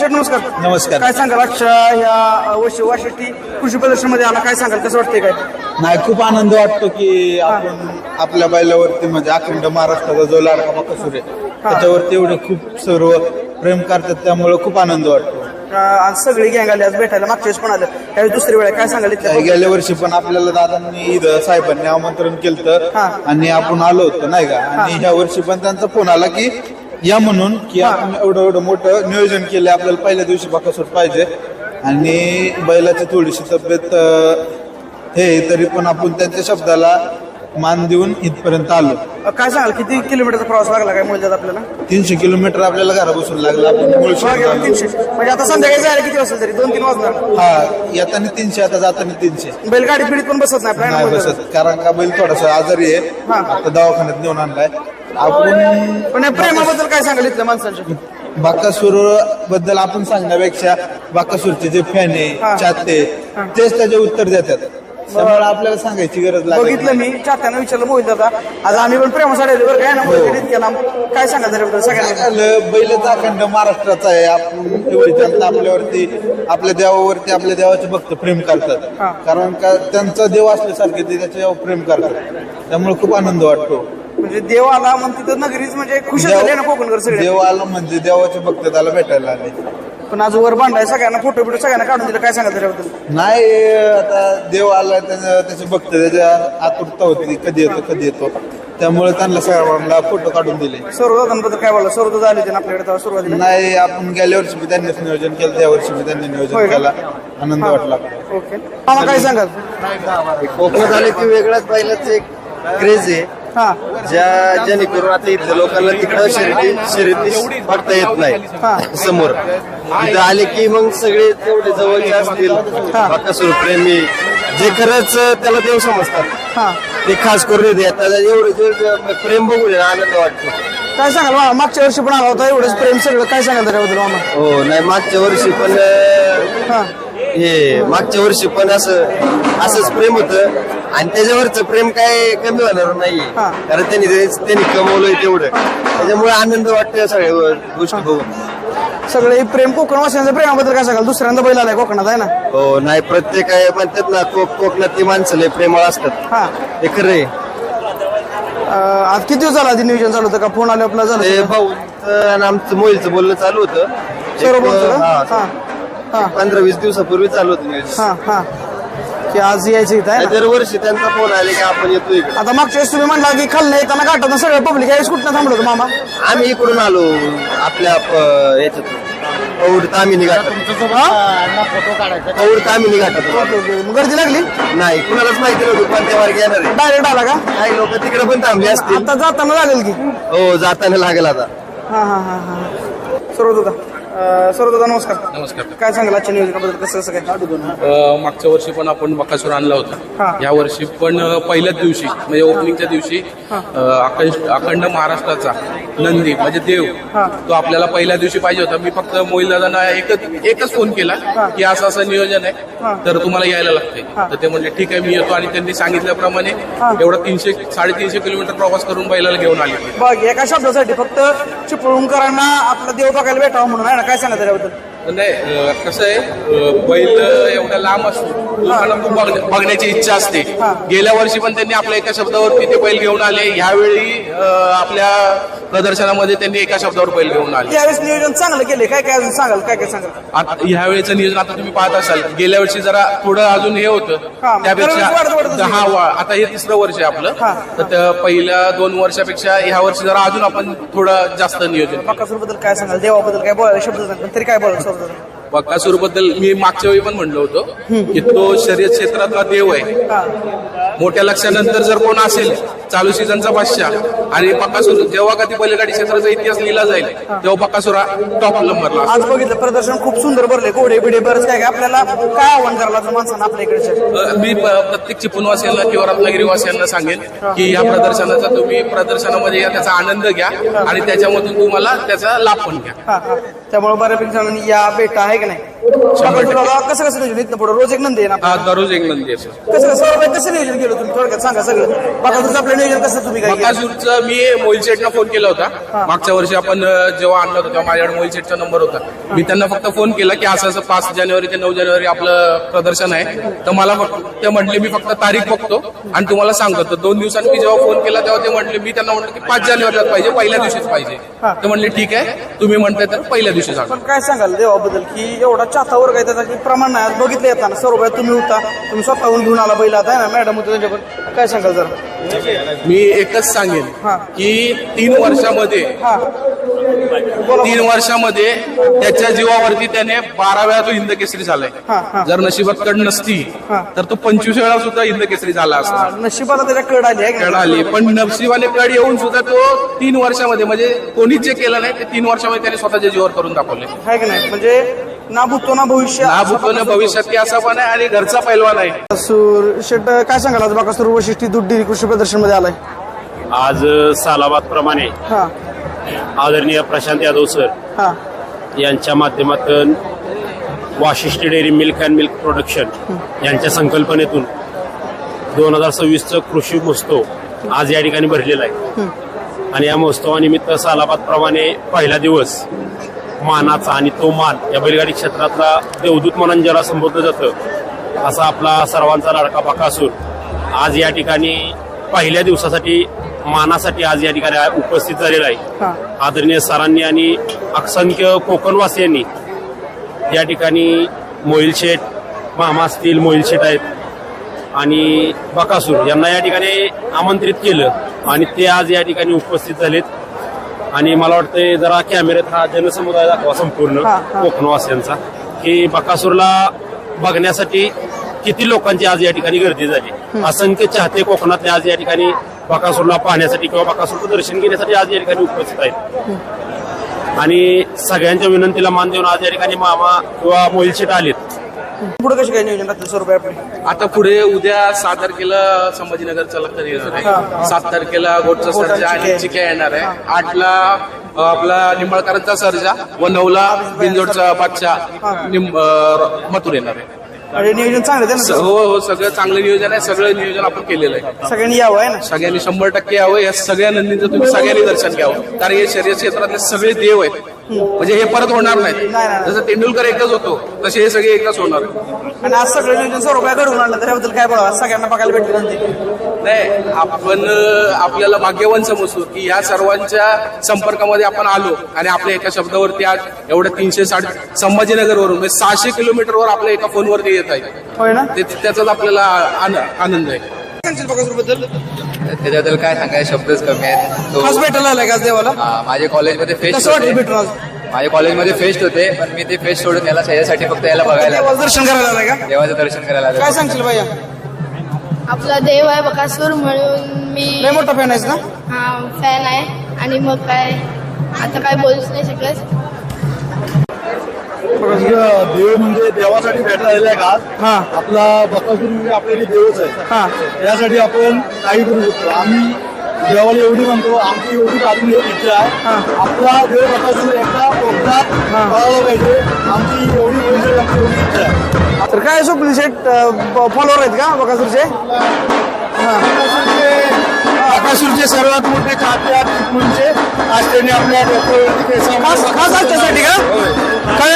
शेठ, नमस्कार. नमस्कार. काय सांगाल? आजच्या ह्या वर्षी वाशिष्ठी कृषी प्रदर्शनमध्ये आला. काय सांगाल? कसं वाटतंय काय? नाही खूप आनंद वाटतो की आपण आपल्या बैलावरती म्हणजे अखंड महाराष्ट्राचा जो लाडका बाकासूर आहे त्याच्यावरती एवढे खूप सर्व प्रेम करतात त्यामुळे खूप आनंद वाटतो. आज सगळी गँग आली आज भेटायला मागच्या वेळेस पण आलं. त्यावेळी दुसरी वेळ. काय सांगाल इथल्या गेल्या वर्षी पण आपल्याला दादांनी इथं साहेबांनी आमंत्रण केलं हा. आणि आपण आलो होतो नाही का? आणि ह्या वर्षी पण त्यांचा फोन आला की या म्हणून की आपण एवढं एवढं मोठं नियोजन केलं आपल्याला पहिल्या दिवशी बाकासूर पाहिजे. आणि बैलाची थोडीशी तब्येत हे तरी पण आपण त्यांच्या शब्दाला मान देऊन इथपर्यंत आलो. काय सांगाल किती किलोमीटरचा प्रवास लागला काय मुळजात आपल्याला? तीनशे किलोमीटर आपल्याला घरापासून लागलं आपण मुळशी तीनशे. म्हणजे आता संध्याकाळी जायला किती वाजता तरी? दोन तीन वाजणार हा येताना तीनशे आता जाताना तीनशे. बैलगाडी पिढीत पण बसत नाही बसत कारण का बैल थोडासा आजारी आहे. हा. आता दवाखान्यात नेऊन आणलाय. आपण पण या प्रेमाबद्दल काय सांगाल इथल्या माणसांच्या? बाकासूरबद्दल आपण सांगण्यापेक्षा बाकासूरचे जे फॅन हा. आहे चाहते तेच त्याचे उत्तर देतात. त्यामुळे आपल्याला सांगायची गरज बघितलं मी चात्यानं विचारलं मोहित दादा. आज आम्ही पण प्रेमासाठी आलो बरं काय ना मोहित केला. काय सांगाल त्याच्याबद्दल? सगळ्यांना झालं बैलच अखंड महाराष्ट्राचा आहे. आपण एवढी जनता आपल्यावरती आपल्या देवावरती आपल्या देवाचे भक्त प्रेम हा. करतात कारण का त्यांचा देव असल्यासारखे ते त्याच्यावर प्रेम करतात. त्यामुळे खूप आनंद वाटतो. म्हणजे देव आला मग तिथं नगरीच म्हणजे खुश झाले ना कोकणकर सगळे. देव आला म्हणजे देवाचे भक्त त्याला भेटायला आले. पण आज वर बांधाय सगळ्यांना फोटो बिटो सगळ्यांना काढून दिलं काय सांगाल त्याच्याबद्दल? नाही आता देव आला त्याच्या त्याचे भक्त त्याच्या आतुरता होती कधी येतो कधी येतो. त्यामुळे त्यांना सर्वांना फोटो काढून दिले. सर्वदादांबद्दल काय बोलला सर्वदा झाले होते ना आपल्याकडे तेव्हा सुरुवातीला? नाही आपण गेल्या वर्षी बी त्यांनीच नियोजन केलं त्या वर्षी बी त्यांनी होय नियोजन का? केला. आनंद वाटला. ओके. मामा काय सांगाल? कोकणात आले की वेगळाच बैलाचं एक क्रेज आहे. हा. ज्या जेणेकरून आता इथल्या लोकांना तिकडं शर्यती शर्यती बघता येत हा. नाही समोर. इथं आले की मग सगळे तेवढे जवळचे असतील. बाकासूर प्रेमी. जे खरंच त्याला देव समजतात. हा. ते खास करून येते आता एवढं जे प्रेम बघून आहे ना, आनंद वाटतो. काय सांगाल मामा? मागच्या वर्षी पण आला होता एवढंच प्रेम सगळं. काय सांगाल त्याच्याबद्दल मामा? हो नाही मागच्या वर्षी पण अं, हा. हे मागच्या वर्षी पण असं असंच प्रेम होतं. आणि त्याच्यावरच प्रेम काय कमी होणार नाही हा. कारण त्यांनी ते- त्यांनी कमवलंय तेवढं. त्याच्यामुळे आनंद वाटतो सगळ्या गो- गोष्टी बघून. सगळे प्रेम कोकण वासियांच्या प्रेमाबद्दल काय सांगाल? दुसऱ्यांदा बैल आलाय कोकणात आहे ना? हो नाही प्रत्येक आहे म्हणतात ना कोक कोकणातली माणसं लय प्रेमळ असतात. हा. ते खरं आहे. अं, आज किती दिवस झाला आधी नियोजन चालू होतं का? फोन आले आपला झालं ते भाऊचं आणि आमचं मोहिलचं बोलणं चालू होतं. एक, हा, हा. हा. पंधरा वीस दिवसापूर्वी चालू होतं. हा हा. की आज यायचं इथं आहे ना? दरवर्षी त्यांचा फोन आले की आपण येतो इकडे. आता मागच्या वेळेस तुम्ही म्हणला की खाल्लं येताना गाठाना सगळं पब्लिक यावेळेस कुठनं थांबलो होतं मामा? आम्ही इकडून आलो आपल्या प- याच्यात पौड तामिनी घाटात. पौड तामिनी घाटात. मग गर्दी लागली? नाही कुणालाच माहिती नव्हतं कोणत्या मार्गे येणार आहे. डायरेक्ट आला का? काही लोक तिकडे पण थांबले असतील. आता जाताना लागेल की? हो जाताना लागेल आता. हा हा हा हा. सर्वदादा सर्वदादा नमस्कार. नमस्कार. काय सांगाल आजच्या नियोजनाबद्दल? कसं कसं काय अ, मागच्या वर्षी पण आपण बकासूर आणला हा. होता या वर्षी पण अ, पहिल्याच दिवशी म्हणजे ओपनिंगच्या दिवशी अ, अखंड अखंड महाराष्ट्राचा नंदी म्हणजे देव हा. तो आपल्याला पहिल्या दिवशी पाहिजे होता. मी फक्त मोहिल दादांना एकच एकच फोन केला की असं असं नियोजन आहे. तर तुम्हाला यायला लागते तर ते म्हणजे ठीक आहे मी येतो. आणि त्यांनी सांगितल्याप्रमाणे एवढा तीनशे साडेतीनशे किलोमीटर प्रवास करून बैलाला घेऊन आले. बघ एका शब्दासाठी फक्त चिपळूणकरांना आपला देव बघायला भेटावं म्हणून आहे ना? काय सांगा त्याच्याबद्दल नाही अ, कसं आहे अ, बैल एवढा लांब असतो लोकांना खूप बघ- बघण्याची इच्छा असते. गेल्या वर्षी पण त्यांनी आपल्या एका शब्दावरती ते बैल घेऊन आले. ह्यावेळी अ, आपल्या प्रदर्शनामध्ये त्यांनी एका शब्दावर बैल घेऊन आले. त्यावेळेस नियोजन चांगलं केले काय काय अजून सांगाल? काय काय सांगाल? आता ह्यावेळेचं नियोजन आता तुम्ही पाहत असाल. गेल्या वर्षी जरा थोडं अजून हे हा, होतं वाढत वाढतच त्यापेक्षा हा वा- आता हे तिसरं वर्ष आहे हा. आपलं तर त्या पहिल्या दोन वर्षापेक्षा ह्या वर्षी जरा अजून आपण थोडं जास्त नियोजन बकासूरबद्दल काय सांगाल? देवाबद्दल काय बोलायला शब्द पण तरी काय बोलाल सर्वदादा बकासूरबद्दल मी मागच्या वेळी पण म्हणलो होतो की तो शर्यत क्षेत्रातला देव आहे. हा. मोठ्या लक्षानंतर जर कोण असेल चालू सीझनचा बादशाह. आणि बकासूर जेव्हा का ती बैलगाडी क्षेत्राचा इतिहास लिहिला जाईल तेव्हा बकासूर टॉप नंबरला आज बघितलं प्रदर्शन खूप सुंदर भरले घोडे बिडे बरंच काय काय आपल्याला काय आव्हान करायला माणसांना आपल्या इकडच्या अ, मी प्रत्येक चिपळूणवासियांना किंवा रत्नागिरीवासियांना सांगेन की या प्रदर्शनाचा तुम्ही प्रदर्शनामध्ये या त्याचा आनंद घ्या आणि त्याच्यामधून तुम्हाला त्याचा लाभ पण घ्या. त्यामुळे बऱ्यापैकी या बेटा आहे की नाही? कसं कसं नियोजन इथनं पुढे? रोज एक नंदी आहे ना हा दररोज एक नंदी कसं कसं? कसं नियोजन केलं तुम्ही? थोडक्यात सांगा सगळं. बकासूरचं बकासूरचं नियोजन कसं तुम्ही काय केलं? मी मोहिल शेटला फोन केला होता. मागच्या वर्षी आपण अ, जेव्हा आणलं होतं तेव्हा माझ्याकडे मोहिल शेटचा नंबर होता. मी त्यांना फक्त फोन केला की असं असं पाच जानेवारी ते नऊ जानेवारी आपलं प्रदर्शन आहे. तर मला फक्त ते म्हटले मी फक्त तारीख बघतो आणि तुम्हाला सांगतो. तर दोन दिवसांनी मी जेव्हा फोन केला तेव्हा ते म्हटले मी त्यांना म्हटलं की पाच जानेवारीलाच पाहिजे पहिल्या दिवशीच पाहिजे. ते म्हणले ठीक आहे तुम्ही म्हणताय तर पहिल्या दिवशी सांगा. पण काय सांगाल देवाबद्दल? की एवढा चाथा वर्ग आहे त्याचा प्रमाण नाही. आज बघितलं येताना. सर्व तुम्ही होता. तुम्ही स्वतःहून घेऊन आला बैल आता ना? मॅडम होते त्यांच्याकडे काय सांगाल जरा? मी एकच सांगेन हा. की तीन वर्षामध्ये हा. बोला तीन वर्षामध्ये त्याच्या जीवावरती त्याने बारा वेळा तो हिंद केसरी हा, हा. झालाय जर नशिबात कड नसती हा. तर तो पंचवीस वेळा सुद्धा हिंद केसरी झाला असता. हा, नशिबाला त्याच्या कड आली आहे का? कड? आली. पण नशिबाने कड येऊन सुद्धा तो तीन वर्षामध्ये म्हणजे कोणीच जे केलं नाही ते तीन वर्षामध्ये त्याने स्वतःच्या जीवावर करून दाखवले. आहे का नाही? म्हणजे ना भूतो ना भविष्य ना भूतोने भविष्यात की असा पण आहे आणि घरचा पैलवान आहे. सूर शेट काय सांगाल आज बाकासूर वैशिष्ट्य दूध डेअरी कृषी प्रदर्शनमध्ये आलाय? आज सालाबाद प्रमाणे हा. आदरणीय प्रशांत यादव सर हा. यांच्या माध्यमातून Vashishti dairy milk and milk production यांच्या संकल्पनेतून दोन हजार सव्वीसचं कृषी महोत्सव आज या ठिकाणी भरलेला आहे. आणि या महोत्सवानिमित्त सालाबाद प्रमाणे पहिला दिवस मानाचा आणि तो मान या बैलगाडी क्षेत्रातला देवदूत म्हणून ज्याला संबोधलं जातं असा आपला सर्वांचा लाडका बकासूर आज या ठिकाणी पहिल्या दिवसासाठी मानासाठी आज या ठिकाणी उपस्थित झालेला. आहे आदरणीय सरांनी आणि असंख्य कोकणवासियांनी या ठिकाणी मोहिल शेठ मामा असतील मोहिल शेठ आहेत आणि बकासूर यांना या ठिकाणी आमंत्रित केलं आणि ते आज या ठिकाणी उपस्थित झालेत आणि मला वाटतंय जरा कॅमेऱ्यात हा जनसमुदाय दाखवा संपूर्ण हा, हा. कोकणवासियांचा. की बकासूरला बघण्यासाठी किती लोकांची आज या ठिकाणी गर्दी झाली. असंख्य चाहते कोकणातले आज या ठिकाणी बकासूरला पाहण्यासाठी किंवा बकासूरचं दर्शन घेण्यासाठी आज या ठिकाणी उपस्थित आहेत. आणि सगळ्यांच्या विनंतीला मान देऊन आज या ठिकाणी मामा किंवा मोहिल शेट आलेत. पुढे कशी काय नियोजन राहतील स्वरूप आपली? आता पुढे उद्या सात तारखेला संभाजीनगरचा लखन येणार आहे. सात तारखेला गोटचा सर्जा आणि चिक्या. येणार आहे. आठला आपला निंबाळकरांचा सर्जा व नऊला बिंजोडचा बादशाह निंब- मथुर येणार आहे. आणि नियोजन चांगलं आहे स- ना? हो हो सगळं चांगलं नियोजन आहे. सगळं नियोजन आपण केलेलं आहे. सगळ्यांनी यावं आहे ना? सगळ्यांनी शंभर टक्के यावं. या सगळ्या नंदींचं तुम्ही सगळ्यांनी दर्शन घ्यावं. कारण हे शरीर क्षेत्रातले सगळे देव आहेत. म्हणजे हे परत होणार नाही. जसं तेंडुलकर एकच होतो तसे हे सगळे एकच होणार. आणि आज सगळं नियोजन स्वरूप घडवून आणलं तर याबद्दल काय बोलावं? सागऱ्यांना बघायला भेटलं नाही आपण आपल्याला भाग्यवान समजतो की या सर्वांच्या संपर्कामध्ये आपण आलो आणि आपल्या एका शब्दावरती आज एवढ्या तीनशे साठ संभाजीनगरवरून म्हणजे सहाशे किलोमीटरवर आपल्या एका फोनवरती येत आहे त्याचाच आपल्याला आन- आनंद आहे. सांगशील बकासूरबद्दल त्याच्याबद्दल काय सांगायचे शब्दच कमी आहेत. आज भेटायला आलाय का देवाला? हा, माझ्या कॉलेजमध्ये फेस्ट कसं वाटलं भेटून आज? माझ्या कॉलेजमध्ये फेस्ट होते पण मी ते फेस्ट सोडून याला यासाठी फक्त याला बघायला दर्शन करायला आलाय का? देवाचं दर्शन करायला आलो. काय सांगशील भैया? आपला देव आहे बकासूर म्हणून मी लय मोठा फॅन आहेस ना? हा फॅन आहे. आणि मग काय? आता काय बोलूच नाही शकत. देव म्हणजे देवासाठी भेटला आहे का हा. आपला बकासूर म्हणजे आपल्याकडे देवच आहे. हा. यासाठी आपण काही करू शकतो. आम्ही देवाला एवढी म्हणतो आमची एवढी एक इच्छा आहे. आपला देव बकासूर एकदा कळायला पाहिजे आमची एवढी एवढी आमची एवढी इच्छा आहे. तर काय स्वप्नील शेट फॉलोअर आहेत का बकासूरचे? बकासूरचे सर्वात मोठे चाहते आहेत चिपळूणचे आज त्यांनी आपल्या डोक्यावरती केसांवर खास खास आजच्यासाठी का? काय